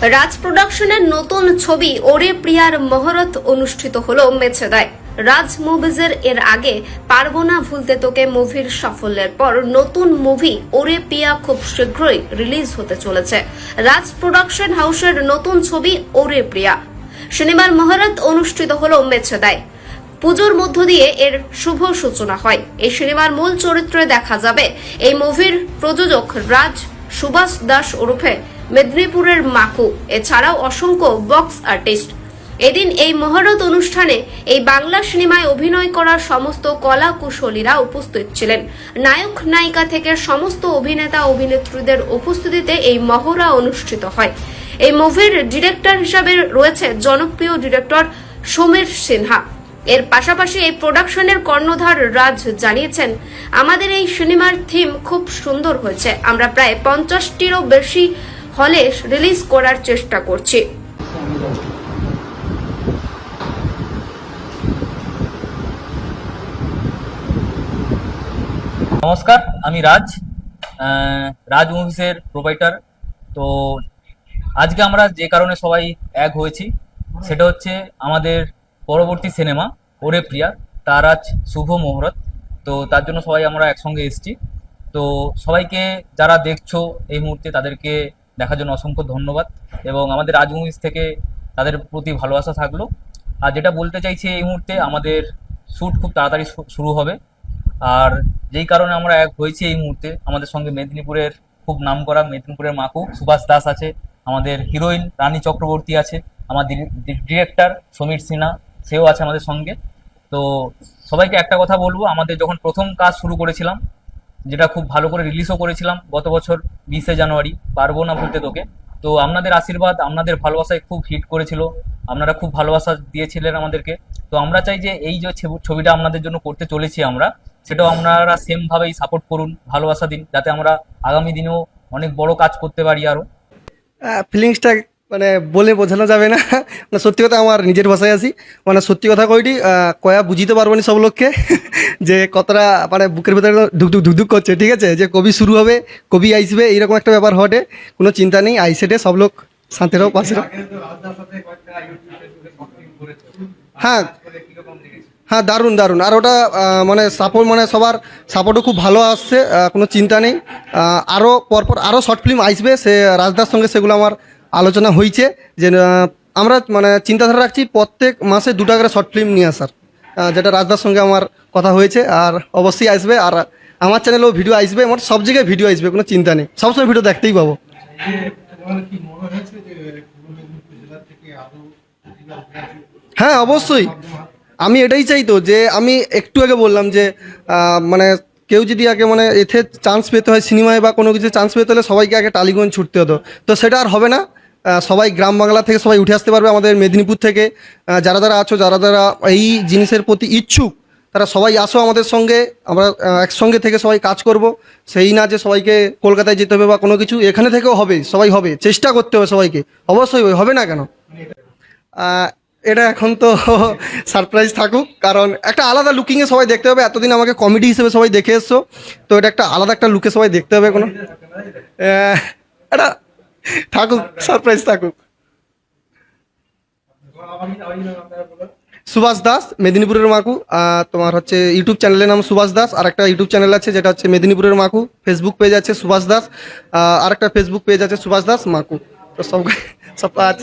রাজ প্রোডাকশনের নতুন ছবি ওরে প্রিয়ার মহরত অনুষ্ঠিত হল মেছেদায়। রাজ মুভিজের এর আগে পারব না ভুলতে তোকে মুভির সাফল্যের পর নতুন মুভি ওরে প্রিয়া খুব শীঘ্রই রিলিজ হতে চলেছে। রাজ প্রোডাকশন হাউসের নতুন ছবি ওরে প্রিয়া। শনিবার মহরত অনুষ্ঠিত হল মেছেদায়। পুজোর মধ্য দিয়ে এর শুভ সূচনা হয়। এই সিনেমার মূল চরিত্রে দেখা যাবে এই মুভির প্রযোজক রাজ সুভাষ দাস ওরফে মেদিনীপুরের মাকু। এছাড়াও অসংখ্য বক্স আর্টিস্ট। এদিন এই মহরত অনুষ্ঠানে এই বাংলা সিনেমায় অভিনয় করা সমস্ত কলা কুশলীরা উপস্থিত ছিলেন। নায়ক নায়িকা থেকে সমস্ত অভিনেতা অভিনেত্রীদের উপস্থিতিতে এই মহড়া অনুষ্ঠিত হয়। এই মুভির ডিরেক্টর হিসাবে রয়েছে জনপ্রিয় ডিরেক্টর সমীর সিনহা। এর পাশাপাশি এই প্রোডাকশনের কর্ণধার রাজ জানিয়েছেন, আমাদের এই সিনেমার থিম খুব সুন্দর হয়েছে। আমরা প্রায় পঞ্চাশটিরও বেশি হলে রিলিজ করার চেষ্টা করছি। নমস্কার, আমি রাজ রাজ মুভিসের প্রোভাইডার তো আজকে আমরা যে কারণে সবাই এক হয়েছি, সেটা হচ্ছে আমাদের পরবর্তী সিনেমা ওরে প্রিয়া, তার আজ শুভ মুহূর্ত। তো তার জন্য সবাই আমরা একসঙ্গে এসেছি। তো সবাইকে যারা দেখছ এই মুহূর্তে তাদেরকে দেখার জন্য অসংখ্য ধন্যবাদ এবং আমাদের রাজ থেকে তাদের প্রতি ভালোবাসা থাকল। আর যেটা বলতে চাইছি এই মুহূর্তে, আমাদের শ্যুট খুব তাড়াতাড়ি শুরু হবে। আর যেই কারণে আমরা এক হয়েছি এই মুহূর্তে, আমাদের সঙ্গে মেদিনীপুরের খুব নামকরা মেদিনীপুরের মাকু সুভাষ দাস আছে, আমাদের হিরোইন রানী চক্রবর্তী আছে, আমার ডিরেক্টর সমীর সিনহা, সেও আছে আমাদের সঙ্গে। তো সবাইকে একটা কথা বলব, আমাদের যখন প্রথম কাজ শুরু করেছিলাম যেটা খুব ভালো করে রিলিজও করেছিলাম গত বছর বিশে জানুয়ারি, পারব না ভুলতে তোকে। তো আপনাদের আশীর্বাদ, আপনাদের ভালোবাসায় খুব হিট করেছিল, আপনারা খুব ভালোবাসা দিয়েছিলেন আমাদেরকে। তো আমরা চাই যে এই যে ছবি- ছবিটা আপনাদের জন্য করতে চলেছি আমরা, সেটাও আপনারা সেমভাবেই সাপোর্ট করুন, ভালোবাসা দিন, যাতে আমরা আগামী দিনেও অনেক বড় কাজ করতে পারি আরও। ফিলিংসটা মানে বলে বোঝানো যাবে না। মানে সত্যি কথা আমার নিজের ভাষায় আছি। মানে সত্যি কথা কইটি কয়া বুঝিতে পারব না সব লোককে, যে কতটা মানে বুকের ভেতরে ধুকধুক ধুকধুক করছে, ঠিক আছে? যে কবি শুরু হবে, কবি আইসবে, এইরকম একটা ব্যাপার ঘটে। কোনো চিন্তা নেই, আইসেটে সব লোক শান্তি রাও পাশে। হ্যাঁ। হ্যাঁ দারুণ দারুণ। আর ওটা মানে সাপোর্ট মানে সবার সাপোর্টও খুব ভালো আসছে কোনো চিন্তা নেই। আরও পরপর আরও শর্ট ফিল্ম আসবে সে রাজদার সঙ্গে সেগুলো আমার আলোচনা হয়েছে যে আমরা মানে চিন্তাধারা রাখছি প্রত্যেক মাসে দুটা করে শর্ট ফিল্ম নিয়ে আসার। যেটা রাজদার সঙ্গে আমার কথা হয়েছে, আর অবশ্যই আসবে, আর আমার চ্যানেলেও ভিডিও আসবে আমার সব জায়গায় ভিডিও আসবে, কোনো চিন্তা নেই। সবসময় ভিডিও দেখতেই পাবো? হ্যাঁ অবশ্যই। আমি এটাই চাই তো, যে, আমি একটু আগে বললাম যে মানে কেউ যদি আগে মানে এতে চান্স পেতে হয় সিনেমায় বা কোনো কিছু চান্স পেতে হলে সবাইকে আগে টালিগঞ্জ ছুটতে হতো। তো সেটা আর হবে না। সবাই গ্রাম বাংলা থেকে সবাই উঠে আসতে পারবে আমাদের মেদিনীপুর থেকে। যারা যারা আছো, যারা যারা এই জিনিসের প্রতি ইচ্ছুক, তারা সবাই আসো আমাদের সঙ্গে। আমরা একসঙ্গে থেকে সবাই কাজ করব। সেই না যে সবাইকে কলকাতায় যেতে হবে বা কোনো কিছু, এখানে থেকেও হবে, সবাই হবে। চেষ্টা করতে হবে সবাইকে। অবশ্যই হবে না কেন? এটা এখন তো সারপ্রাইজ থাকুক, কারণ একটা আলাদা লুকিংয়ে সবাই দেখতে হবে। এতদিন আমাকে কমেডি হিসেবে সবাই দেখে এসছো, তো এটা একটা আলাদা একটা লুকে সবাই দেখতে হবে কোনো এটা থাকুক সারপ্রাইজ থাকুক। সুভাষ দাস মেদিনীপুরের মাকু আর তোমার হচ্ছে ইউটিউব চ্যানেলের নাম সুভাষ দাস আর একটা ইউটিউব চ্যানেল আছে যেটা হচ্ছে মেদিনীপুরের মাকু। ফেসবুক পেজ আছে সুভাষ দাস আর একটা ফেসবুক পেজ আছে সুভাষ দাস মাকু। তো সব সব আজ